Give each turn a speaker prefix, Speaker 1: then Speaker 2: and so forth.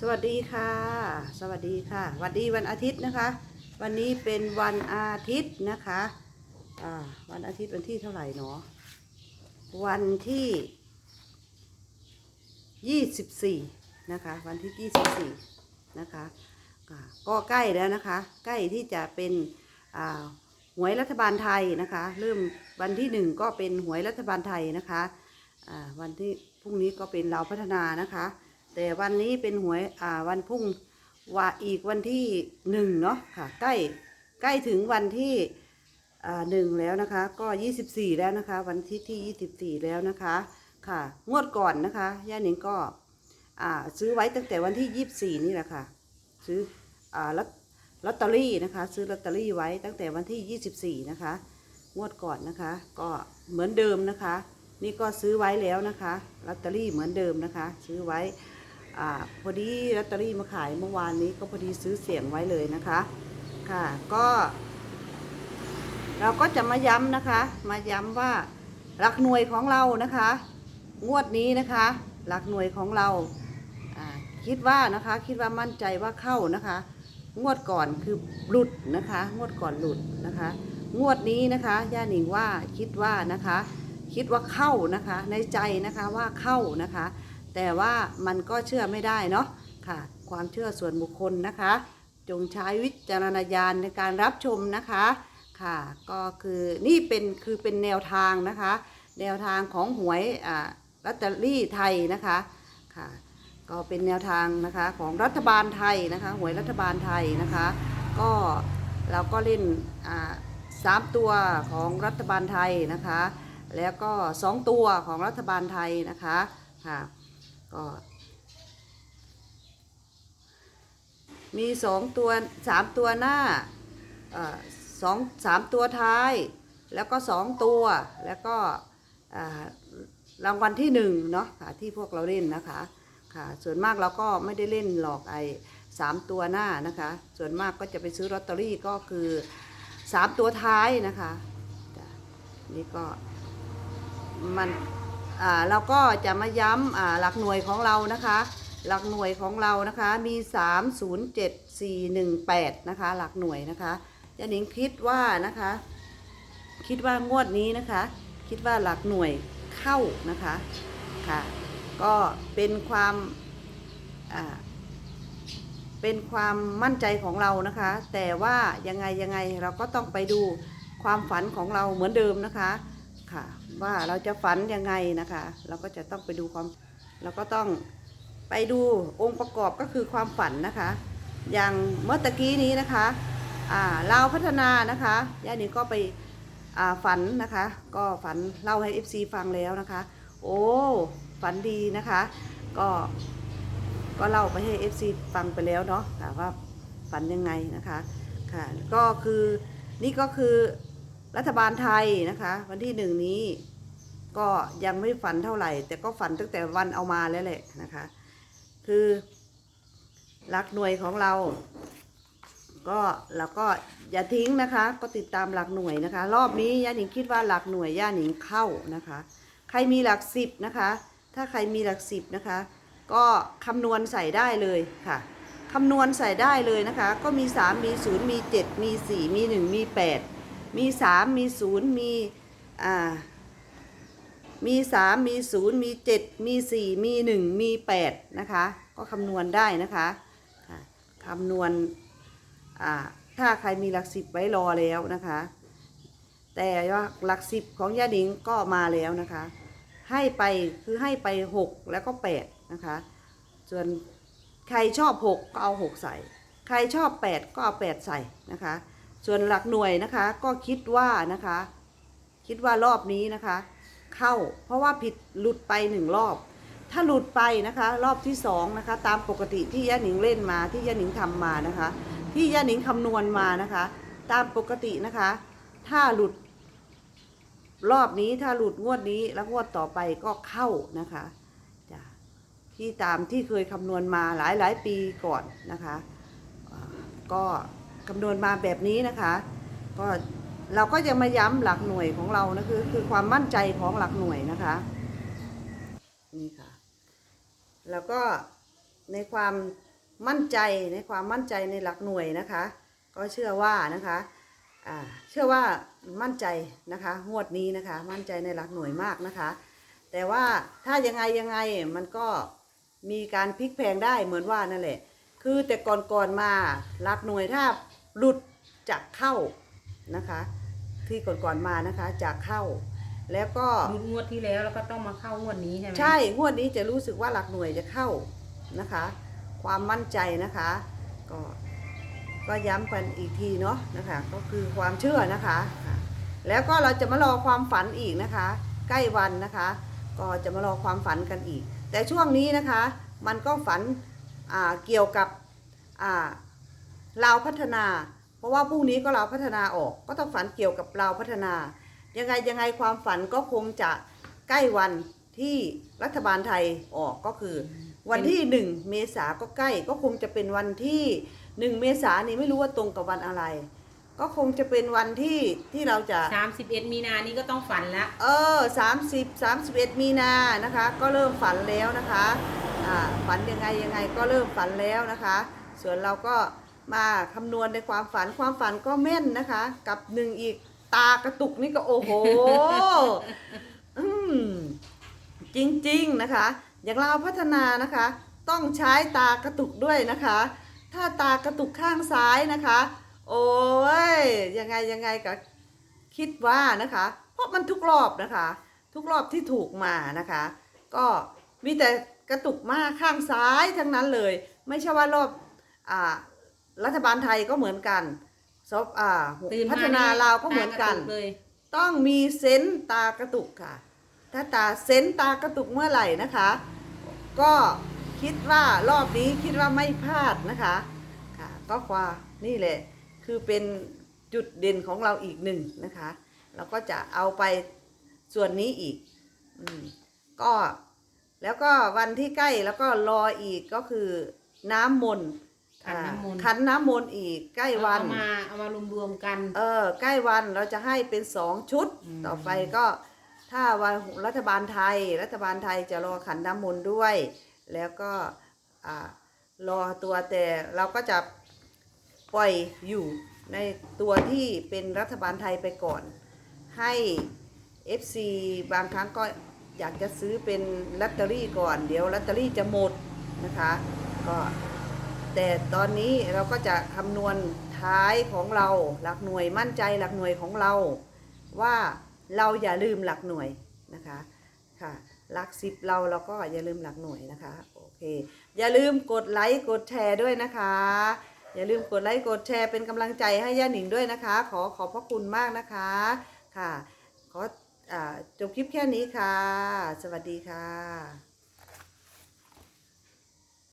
Speaker 1: สวัสดีค่ะ สวัสดีค่ะสวัสดีวันอาทิตย์นะคะ วันนี้เป็นวันอาทิตย์นะคะอ่าวันอาทิตย์วันที่เท่าไหร่เนาะวันที่ยี่สิบสี่นะคะ วันที่ยี่สิบสี่นะคะก็ใกล้แล้วนะคะ ใกล้ที่จะเป็นอ่าหวยรัฐบาลไทยนะคะ เริ่มวันที่หนึ่งก็เป็นหวยรัฐบาลไทยนะคะวันที่พรุ่งนี้ก็เป็นเราพัฒนานะคะ แต่วันนี้เป็นหวยอ่าวันพุ่งว่าอีกวันที่หนึ่งเนาะค่ะ ใกล้ใกล้ถึงวันที่อ่าหนึ่งแล้วนะคะ ก็ยี่สิบสี่แล้วนะคะ วันที่ที่ยี่สิบสี่แล้วนะคะ ค่ะ งวดก่อนนะคะย่าหนิงก็อ่าซื้อไว้ตั้งแต่วันที่ยี่สิบสี่นี่แหละค่ะ ซื้ออ่าลอตลอตเตอรี่นะคะ ซื้อลอตเตอรี่ไว้ตั้งแต่วันที่ยี่สิบสี่นะคะ งวดก่อนนะคะ ก็เหมือนเดิมนะคะ นี่ก็ซื้อไว้แล้วนะคะลอตเตอรี่เหมือนเดิมนะคะ ซื้อไว้ อพอดีลอตเตอรี่มาขายเมื่อวานนี้ก็พอดีซื้อเสียงไว้เลยนะคะ ค่ะ ก็ เราก็จะมาย้ำนะคะ มาย้ำว่าหลักหน่วยของเรานะคะ งวดนี้นะคะ หลักหน่วยของเราอ่าคิดว่านะคะ คิดว่ามั่นใจว่าเข้านะคะ งวดก่อนคือหลุดนะคะ งวดก่อนหลุดนะคะ งวดนี้นะคะย่าหนิงว่าคิดว่านะคะ คิดว่าเข้านะคะ ในใจนะคะว่าเข้านะคะ แต่ว่ามันก็เชื่อไม่ได้เนาะค่ะ ความเชื่อส่วนบุคคลนะคะ จงใช้วิจารณญาณในการรับชมนะคะค่ะ ก็คือนี่เป็นคือเป็นแนวทางนะคะ แนวทางของหวยอ่าลอตเตอรี่ไทยนะคะค่ะก็เป็นแนวทางนะคะของรัฐบาลไทยนะคะหวยรัฐบาลไทยนะคะ ก็เราก็เล่นอ่าสามตัวของรัฐบาลไทยนะคะ แล้วก็สองตัวของรัฐบาลไทยนะคะค่ะ ก็ มีสองตัวสามตัวหน้าอสองสามตัวท้าย แล้วก็สองตัวแล้วก็รางวัลที่หนึ่งเนาะค่ะที่พวกเราเล่นนะคะค่ะส่วนมากเราก็ไม่ได้เล่นหลอกไอ้สามตัวหน้านะคะ ส่วนมากก็จะไปซื้อลอตเตอรี่ก็คือสามตัวท้ายนะคะนี่ก็มัน เราก็จะมาย้ำหลักหน่วยของเรานะคะ หลักหน่วยของเรานะคะมี 3 0 7 4 1 8 นะคะ หลักหน่วยนะคะยานิงคิดว่านะคะ คิดว่างวดนี้นะคะ คิดว่าหลักหน่วยเข้านะคะค่ะ ก็เป็นความเป็นความมั่นใจของเรานะคะ แต่ว่ายังไงยังไงเราก็ต้องไปดูความฝันของเราเหมือนเดิมนะคะ ค่ะ ว่าเราจะฝันยังไงนะคะ เราก็จะต้องไปดูความเราก็ต้องไปดูองค์ประกอบก็คือความฝันนะคะ อย่างเมื่อตะกี้นี้นะคะอ่าเราพัฒนานะคะย่านิงก็ไปอ่าฝันนะคะ ก็ฝันเล่าให้ FC ฟังแล้วนะคะ โอ้ฝันดีนะคะ ก็ก็เล่าไปให้ FC ฟังไปแล้วเนาะค่ะว่าฝันยังไงนะคะค่ะก็คือนี่ก็คือ รัฐบาลไทยนะคะ วันที่หนึ่งนี้ก็ยังไม่ฝันเท่าไหร่ แต่ก็ฝันตั้งแต่วันเอามาแล้วแหละนะคะ คือหลักหน่วยของเรา ก็เราก็อย่าทิ้งนะคะ ก็ติดตามหลักหน่วยนะคะ รอบนี้ย่าหนิงคิดว่าหลักหน่วยย่าหนิงเข้านะคะ ใครมีหลักสิบนะคะ ถ้าใครมีหลักสิบนะคะ ก็คำนวณใส่ได้เลยค่ะคำนวณใส่ได้เลยนะคะ ก็มี 3 มี 0 มี 7 มี 4 มี 1 มี 8 มี3มี0มีอ่ามี3มี0มี7มี4มี1มี8นะคะ ก็คำนวณได้นะคะคำนวณอ่าถ้าใครมีหลักสิบไว้รอแล้วนะคะ แต่ว่าหลักสิบของย่าดิงก็มาแล้วนะคะ ให้ไปคือให้ไป6แล้วก็8นะคะ ส่วนใครชอบ6ก็เอา6ใส่ ใครชอบ8ก็เอา8ใส่นะคะ ส่วนหลักหน่วยนะคะ ก็คิดว่านะคะ คิดว่ารอบนี้นะคะ เข้าเพราะว่าผิดหลุดไปหนึ่งรอบ ถ้าหลุดไปนะคะ รอบที่สองนะคะ ตามปกติที่ย่าหนิงเล่นมาที่ย่าหนิงทำมานะคะ ที่ย่าหนิงคำนวณมานะคะ ตามปกตินะคะ ถ้าหลุด รอบนี้ถ้าหลุดงวดนี้แล้วงวดต่อไปก็เข้านะคะจ้ะที่ตามที่เคยคำนวณมาหลายหลายปีก่อนนะคะ ก็ คำนวณมาแบบนี้นะคะ ก็เราก็ยังมาย้ำหลักหน่วยของเรานะคือคือความมั่นใจของหลักหน่วยนะคะนี่ค่ะ แล้วก็ในความมั่นใจในความมั่นใจในหลักหน่วยนะคะ ก็เชื่อว่านะคะเชื่อว่ามั่นใจนะคะงวดนี้นะคะ มั่นใจในหลักหน่วยมากนะคะ แต่ว่าถ้ายังไงยังไงมันก็มีการพลิกแพลงได้เหมือนว่านั่นแหละ คือแต่ก่อนๆมาหลักหน่วยถ้า หลุดจากเข้านะคะ ที่ก่อนๆมานะคะจากเข้า แล้วก็
Speaker 2: ดูงวดที่แล้วแล้วก็ต้องมาเข้างวดนี้ใช่ไหม
Speaker 1: ใช่งวดนี้จะรู้สึกว่าหลักหน่วยจะเข้านะคะ ความมั่นใจนะคะ ก็ก็ย้ำกันอีกทีเนาะนะคะ ก็คือความเชื่อนะคะค่ะแล้วก็เราจะมารอความฝันอีกนะคะ ใกล้วันนะคะ ก็จะมารอความฝันกันอีก แต่ช่วงนี้นะคะ มันก็ฝันอ่าเกี่ยวกับอ่า ลาวพัฒนา เพราะว่าพรุ่งนี้ก็ลาวพัฒนาออก ก็ต้องฝันเกี่ยวกับลาวพัฒนา ยังไงยังไงความฝันก็คงจะใกล้วันที่รัฐบาลไทยออกก็คือ วันที่หนึ่งเมษาก็ใกล้ ก็คงจะเป็นวันที่หนึ่งเมษานี่ไม่รู้ว่าตรงกับวันอะไร ก็คงจะเป็นวันที่ที่เราจะ
Speaker 2: สามสิบเอ็ดมีนานี่ก็ต้องฝันละ
Speaker 1: เออสามสิบสามสิบเอ็ดมีนานะคะ ก็เริ่มฝันแล้วนะคะอ่าฝันยังไงยังไงก็เริ่มฝันแล้วนะคะ ส่วนเราก็ มาคำนวณในความฝันความฝันก็แม่นนะคะ กับหนึ่งอีกตากระตุกนี่ก็โอ้โหอืมจริงๆนะคะ อย่างเราพัฒนานะคะ ต้องใช้ตากระตุกด้วยนะคะ ถ้าตากระตุกข้างซ้ายนะคะ โอ้ยยังไงยังไงก็คิดว่านะคะ เพราะมันทุกรอบนะคะ ทุกรอบที่ถูกมานะคะ ก็มีแต่กระตุกมากข้างซ้ายทั้งนั้นเลย ไม่ใช่ว่ารอบอ่า รัฐบาลไทยก็เหมือนกันซบอ่า
Speaker 2: ตื่นมา
Speaker 1: พัฒนาลาวก็เหมือนกัน
Speaker 2: ตาระตุเลย
Speaker 1: ต้องมีเซนส์ตากระตุกค่ะ ถ้าตาเซนส์ตากระตุกเมื่อไหร่นะคะ ก็คิดว่ารอบนี้คิดว่าไม่พลาดนะคะค่ะก็ความนี่แหละคือเป็นจุดเด่นของเราอีกหนึ่งนะคะเราก็จะเอาไปส่วนนี้อีกอืมก็แล้วก็วันที่ใกล้แล้วก็รออีกก็คือน้ำมนต์
Speaker 2: ขันน้ำมนต์
Speaker 1: อ่าขันน้ำมนต์อีกใกล้วัน
Speaker 2: เอามาเอามารวมๆกัน
Speaker 1: เออใกล้วันเราจะให้เป็นสองชุด
Speaker 2: อืม
Speaker 1: ต่อไปก็ถ้าวันรัฐบาลไทย รัฐบาลไทยจะรอขันน้ำมนต์ด้วย แล้วก็อ่ารอตัวแต่เราก็จะปล่อยอยู่ในตัวที่เป็นรัฐบาลไทยไปก่อน ให้ FC บางครั้งก็อยากจะซื้อเป็นลอตเตอรี่ก่อน เดี๋ยวลอตเตอรี่จะหมดนะคะ ก็ แต่ตอนนี้เราก็จะคำนวณท้ายของเราหลักหน่วยมั่นใจหลักหน่วยของเรา ว่าเราอย่าลืมหลักหน่วยนะคะค่ะหลักสิบเราเราก็อย่าลืมหลักหน่วยนะคะโอเคอย่าลืมกดไลค์กดแชร์ด้วยนะคะ อย่าลืมกดไลค์กดแชร์เป็นกำลังใจให้ย่าหนิงด้วยนะคะ ขอขอบพระคุณมากนะคะค่ะขออาจบคลิปแค่นี้ค่ะ สวัสดีค่ะ